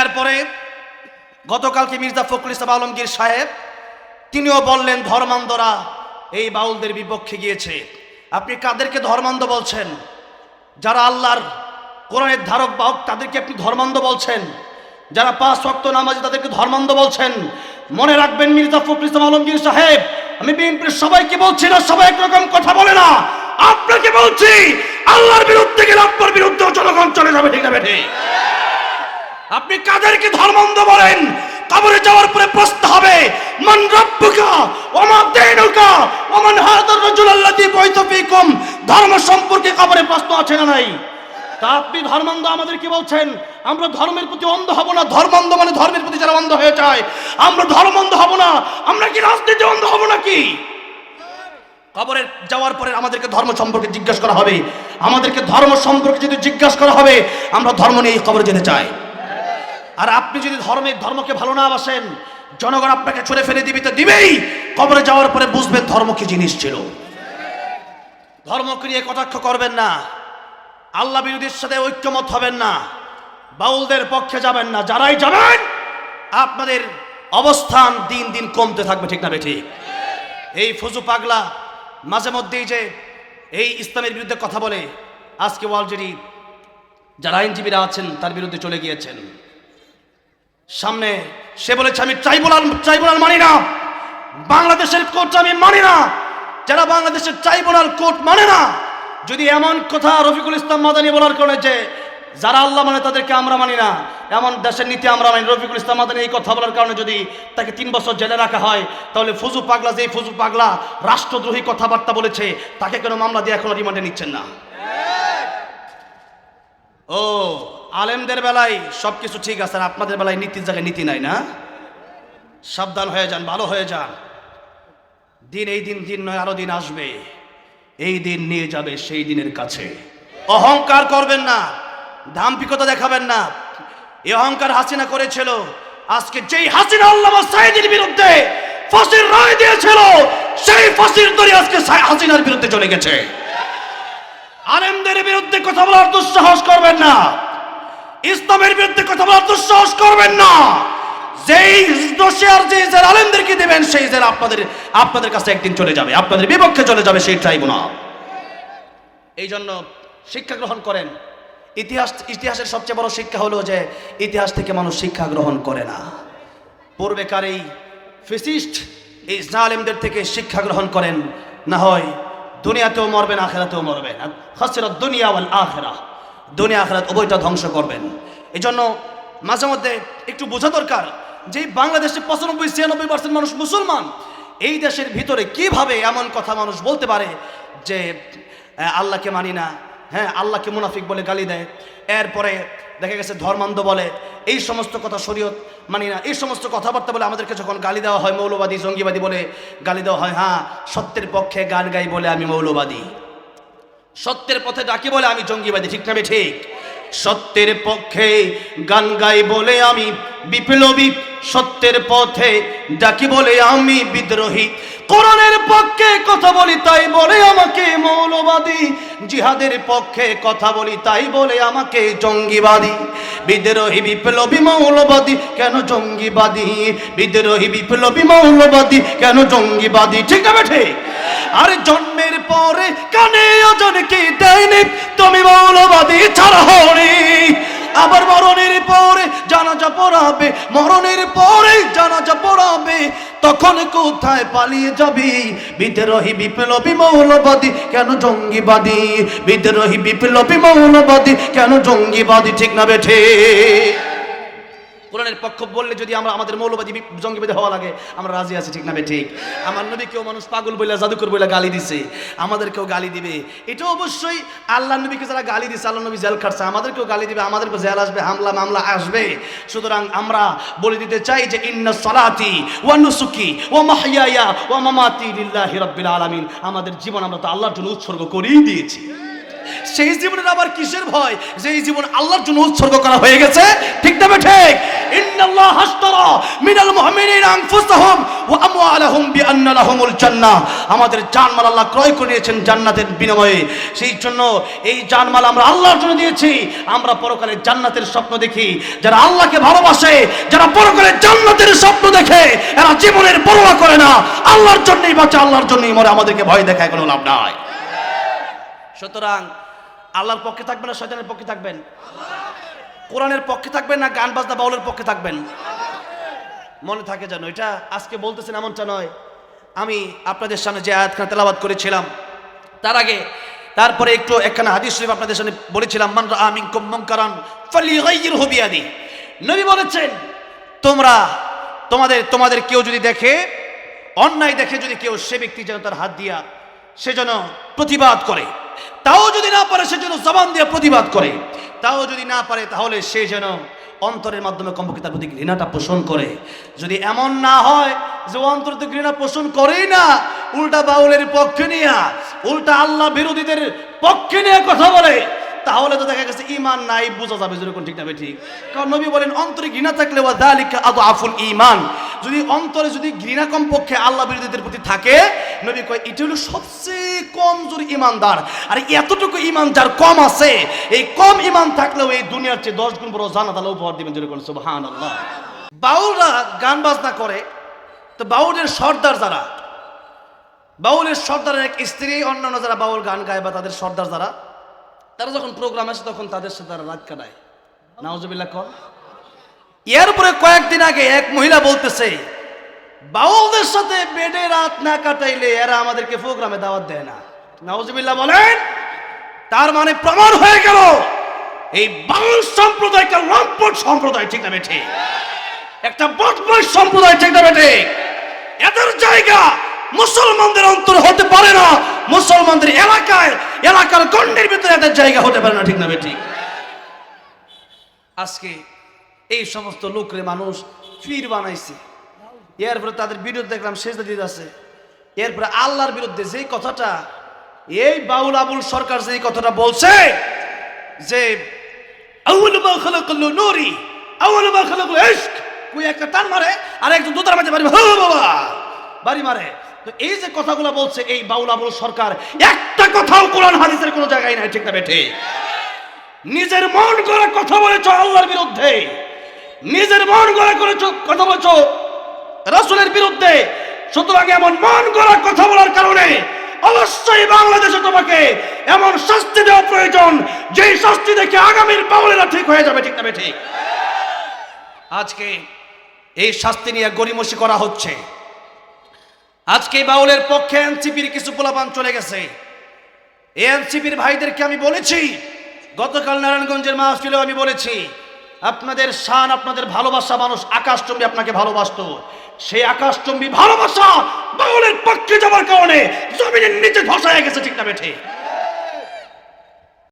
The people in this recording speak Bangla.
এরপরে গতকালকে মির্জা ফখরুল ইসলাম আলমগীর সাহেব, তিনিও বললেন, ধর্মান্ধরা এই বাউলদের বিপক্ষে গিয়েছে। আপনি কাদেরকে ধর্মান্ধ বলছেন? যারা আল্লাহর কোরআনের ধারক বাহক তাদেরকে আপনি ধর্মান্ধ বলছেন? যারা পাঁচ ওয়াক্ত নামাজি তাদেরকে ধর্মান্ধ বলছেন? মনে রাখবেন, মির্জা ফখরুল ইসলাম আলমগীর সাহেব, আমি বিএনপির সবাইকে বলছি না, সবাই একরকম কথা বলে না। আপনাকে বলছি, আল্লাহর বিরুদ্ধে গেলে আপনার বিরুদ্ধে জনগণ চলে যাবে, ঠিক না আপনি কাদেরকে ধর্মান্ধ বলেন? কবরে যাওয়ার পরে প্রশ্ন হবে, মান রব্বুকা ওমা দিনুকা ওমান হাদার রাজুল আল্লাযী ফীকুম? ধর্ম সম্পর্কে কবরে প্রশ্ন আছে না নাই? তা আপনি ধর্মান্ধ আমাদের কি বলছেন, আমরা ধর্মের প্রতি অন্ধ হব না। ধর্মান্ধ মানে ধর্মের প্রতি যারা অন্ধ হয়ে যায়। আমরা ধর্মান্ধ হব না। আমরা কি রাজনীতি অন্ধ হব নাকি? কবরে যাওয়ার পরে আমাদেরকে ধর্ম সম্পর্কে জিজ্ঞাসা করা হবে। আমাদেরকে ধর্ম সম্পর্কে যদি জিজ্ঞাসা করা হবে, আমরা ধর্ম নিয়ে কবরে যেতে চাই। আর আপনি যদি ধর্মের ধর্মকে ভালো না বাসেন, জনগণ আপনাকে ছুড়ে ফেলে দিবি তো দিবেই। কবরে যাওয়ার পরে বুঝবেন ধর্ম কি জিনিস ছিল। ধর্মকে নিয়ে কটাক্ষ করবেন না। আল্লাহ বিরোধীর সাথে ঐক্যমত হবেন না। বাউলদের পক্ষে যাবেন না। যারাই যাবেন, আপনাদের অবস্থান দিন দিন কমতে থাকবে, ঠিক না ঠিক এই ফজু পাগলা মাঝে মধ্যেই যে এই ইসলামের বিরুদ্ধে কথা বলে, আজকে অলরেডি যারা আইনজীবীরা আছেন, তার বিরুদ্ধে চলে গিয়েছেন। সামনে সে বলেছে, আমি ট্রাইব্যুনাল ট্রাইব্যুনাল মানি না। বাংলাদেশের কোর্ট আমি মানি না। যারা বাংলাদেশের ট্রাইব্যুনাল কোর্ট মানে না, যদি এমন কথা রফিকুল ইসলাম মাদানি বলার কারণে যে যারা আল্লাহ মানে তাদেরকে আমরা মানি না, এমন দেশের নীতি আমরা মানি রফিকুল ইসলাম মাদানি এই কথা বলার কারণে যদি তাকে তিন বছর জেলে রাখা হয়, তাহলে ফুজু পাগলা যে ফুজু পাগলা রাষ্ট্রদ্রোহী কথাবার্তা বলেছে, তাকে কেন মামলা দিয়ে এখনও রিমান্ডে নিচ্ছেন না। ও আলেমদের বেলায় সব কিছু ঠিক আছে আর আপনাদের বেলায় নীতির জায়গায় নীতি নাই না? সাবধান হয়ে যান, ভালো হয়ে যান। দিন এই দিন দিন নয়, আরও দিন আসবে। এই দিন নিয়ে যাবে সেই দিনের কাছে। অহংকার করবেন না দাম্পিকতা দেখাবেন না। এই অহংকার হাসিনা করেছিল। আজকে যেই হাসিনা আল্লাহ সাইদের বিরুদ্ধে ফাঁসির রায় দিয়েছিল, সেই ফাঁসির দড়ি আজকে হাসিনার বিরুদ্ধে চলে গেছে। আলেমদের বিরুদ্ধে কথা বলার দুঃসাহস করবেন না। ইসলামের বিরুদ্ধে কথা বলার দুঃসাহস করবেন না। যেই দোষিয়ার যে জেল আলেমদেরকে দেবেন, সেই জেল আপনাদের আপনাদের কাছে একদিন চলে যাবে। আপনাদের বিপক্ষে চলে যাবে সেই ট্রাইব্যুনাল। এই জন্য শিক্ষা গ্রহণ করেন। ইতিহাস, ইতিহাসের সবচেয়ে বড় শিক্ষা হলো যে, ইতিহাস থেকে মানুষ শিক্ষা গ্রহণ করে না। পূর্বেকার এই ফিসিস্ট, এই জালেমদের থেকে শিক্ষা গ্রহণ করেন। না হয় দুনিয়াতেও মরবেন, আখেরাতেও মরবেন। হাসিরত দুনিয়া ওয়াল আখেরা। দুনিয়া আখরাত উভয়টা ধ্বংস করবেন। এই জন্য মাঝে মধ্যে একটু বোঝা দরকার যে বাংলাদেশে পঁচানব্বই, ছিয়ানব্বই পার্সেন্ট মানুষ মুসলমান। এই দেশের ভিতরে কীভাবে এমন কথা মানুষ বলতে পারে যে আল্লাহকে মানি না হ্যাঁ আল্লাহকে মুনাফিক বলে গালি দেয়। এরপরে দেখা গেছে ধর্মান্ধ বলে, এই সমস্ত কথা শরীয়ত মানি না। এই সমস্ত কথাবার্তা বলে আমাদেরকে যখন গালি দেওয়া হয়, মৌলবাদী, জঙ্গিবাদী বলে গালি দেওয়া হয় হ্যাঁ সত্যের পক্ষে গান গাই বলে আমি মৌলবাদী। সত্যের পথে ডাকি বলে আমি জঙ্গিবাদী, ঠিক না ঠিক? সত্যের পক্ষে গান গাই বলে আমি বিপ্লবী, সত্যের পথে ডাকি বলে আমি বিদ্রোহী। কোরআনের পক্ষে কথা বলি, তাই বলে আমাকে মৌলবাদী। জিহাদের পক্ষে কথা বলি, তাই বলে আমাকে জঙ্গিবাদী। বিদ্রোহী, বিপ্লবী, মৌলবাদী, কেন জঙ্গিবাদী? বিদ্রোহী, বিপ্লবী, মৌলবাদী, কেন জঙ্গিবাদী? ঠিক না ঠিক আর জন্মের পরে কানে ওজন কি দেয়নি, তুমি মৌলবাদী ছাড়া হরি আবার মরণের পরে জানাজা পড়াবে, মরণের পরে জানাজা পড়াবে। তখন কোথায় পালিয়ে যাবি? বিদ্রোহী, বিপ্লবী, মৌলবাদী, কেন জঙ্গিবাদী? বিদ্রোহী, বিপ্লবী, মৌলবাদী, কেন জঙ্গিবাদী? ঠিক না বেঠে কোরআনের পক্ষ বললে যদি আমরা আমাদের মৌলবাদী জঙ্গিবাদী হওয়া লাগে, আমরা রাজি আছি, ঠিক না ঠিক। আমার নবী কেউ মানুষ পাগল বইলা, জাদুকর বইলা গালি দিছে আমাদেরকেও গালি দিবে। এটা অবশ্যই আল্লাহ নবীকে যারা গালি দিছে আল্লাহ নবী জেল খাটছে আমাদেরকেও গালি দিবে আমাদেরকেও জেল আসবে, হামলা, মামলা আসবে। সুতরাং আমরা বলে দিতে চাই যে, ইন্না সালাতি ওয়া নুসুকি ওয়া মাহইয়ায়া ওয়া মামাতি লিল্লাহি রাব্বিল আলামিন। আমাদের জীবন আমরা তো আল্লাহর জন্য উৎসর্গ করেই দিয়েছি। সেই জীবনের আবার কিসের ভয়? যে এই জীবন আল্লাহর জন্য উৎসর্গ করা হয়ে গেছে, ঠিক তবে ঠিক? ইন্নাল্লাহ হাসতারা মিনাল মুমিনিনা আনফুসাহুম ওয়া আমওয়ালাহুম বিআন্না জান্নাহ। আমাদের জানমাল আল্লাহ ক্রয় করে নিয়েছেন জান্নাতের বিনিময়ে। সেই জন্য এই জানমাল আমরা আল্লাহর জন্য দিয়েছি। আমরা পরকালে জান্নাতের স্বপ্ন দেখি। যারা আল্লাহকে ভালোবাসে, যারা পরকালে জান্নাতের স্বপ্ন দেখে, এরা জীবনের পরোয়া করে না। আল্লাহর জন্যই বাঁচে, আল্লাহর জন্যই মরে। আমাদেরকে ভয় দেখায় কোনো লাভ নাই। সুতরাং আল্লাহর পক্ষে থাকবেন না শয়তানের পক্ষে থাকবেন? কোরআনের পক্ষে থাকবেন না গান বাজনা বাউলের পক্ষে থাকবেন? মনে থাকে যেন, এটা আজকে বলতেছেন এমনটা নয়। আমি আপনাদের সামনে যে আয়াতখানা তেলাবাদ করেছিলাম, তার আগে তারপরে একটু একখানা হাদিস শরীফ আপনাদের সামনে বলেছিলাম, মান রাআ মিনকুম মুনকারান ফালিগাইয়িরহু বিয়াদি নবী বলেছেন, তোমরা, তোমাদের তোমাদের কেউ যদি দেখে, অন্যায় দেখে যদি কেউ সে ব্যক্তি যেন তার হাত দিয়া সে যেন প্রতিবাদ করে। তাও যদি না পারে সে যেন জবান দিয়ে প্রতিবাদ করে। তাও যদি না পারে তাহলে সে যেন অন্তরের মাধ্যমে কমপক্ষে তার প্রতি ঘৃণাটা পোষণ করে। যদি এমন না হয় যে অন্তর তো ঘৃণা পোষণ করেই না, উল্টা বাউলের পক্ষে নিয়ে, উল্টা আল্লাহ বিরোধীদের পক্ষে নিয়ে কথা বলে তাহলে তো দেখা গেছে ইমান নাই, বোঝা যাবে যেরকম ঠিক না ঠিক কারণ নবী বলেন, অন্তরে ঘৃণা থাকলে ওয়া দালিকা আদু আফুল ইমান যদি অন্তরে যদি ঘৃণা কম পক্ষে আল্লাহ বিরোধীদের প্রতি থাকে, নবী কয়, এটা হলো সবচেয়ে কমজোর ইমানদার আর এতটুকু ইমান যার কম আছে, এই কম ইমান থাকলেও এই দুনিয়ার চেয়ে দশ গুণ বড় জানা তাহলে উপহার দিবেন যেরকম সুবহান আল্লাহ বাউলরা গান বাজনা করে, তো বাউলের সর্দার যারা, বাউলের সর্দারের এক স্ত্রী, অন্যান্য যারা বাউল গান গায় বা তাদের সর্দার যারা তারা যখন প্রোগ্রাম আসে তখন তাদের সাথে তারা রাত কাটায়। নাউজুবিল্লাহ কর এরপরে কয়েকদিন আগে এক মহিলা বলতেছে, বাউলদের সাথে বেডে রাত না কাটাইলে এরা আমাদেরকে প্রোগ্রামে দাওয়াত দেয় না। নাউজুবিল্লাহ বলেন, তার মানে প্রমাণ হয়ে গেল, এই বাউল সম্প্রদায়টা লম্পট সম্প্রদায়, ঠিক না বেঠে? একটা বদমাস সম্প্রদায়, ঠিক না বেঠে? এদের জায়গা মুসলমানদের অন্তর হতে পারে না। মুসলমানদের এলাকায়, এলাকার গণ্ডের ভিতরে এদের জায়গা হতে পারে না, ঠিক না বেঠিক আজকে এই সমস্ত লোকরে মানুষ ফির বানাইছে। এরপরে তাদের বিরুদ্ধে দেখলাম শেষ দিতে আছে এরপরে আল্লাহর বিরুদ্ধে যেই কথাটা, এই বাউল আবুল সরকার যেই কথাটা বলছে, যে আউয়াল মা কই একটা টান মারে আর একজন দুতার মাঝে বাড়ি বাবা, বাড়ি মারে। তো এই যে কথাগুলো বলছে এই বাউল আবুল সরকার, একটা কথাও কোরআন হাদিসের কোনো জায়গায় নাই, ঠিক না বেঠে? নিজের মন করে কথা বলেছ আল্লাহর বিরুদ্ধে। নিজের মন করে করেছ, কথা বলেছ রাসূলের বিরুদ্ধে। সুতরাং এমন মন গড়া কথা বলার কারণে অবশ্যই বাংলাদেশে তোমাকে এমন শাস্তি দেওয়া প্রয়োজন, যেই শাস্তি দেখে আগামীর বাউলেরা ঠিক হয়ে যাবে, ঠিক না বে ঠিক আজকে এই শাস্তি নিয়ে গরিমসি করা হচ্ছে। আজকে বাউলের পক্ষে এনসিপির কিছু পোলাপান চলে গেছে। এ এনসিপির ভাইদেরকে আমি বলেছি, গতকাল নারায়ণগঞ্জের মাহফিলেও আমি বলেছি, আপনাদের শান, আপনাদের ভালোবাসা মানুষ আকাশচম্বী আপনাকে ভালোবাসতো। সেই আকাশচম্বী ভালোবাসা বাউলের পক্ষে যাওয়ার কারণে জমিনের নিচে ধসায় গেছে ঠিক না বেঠে।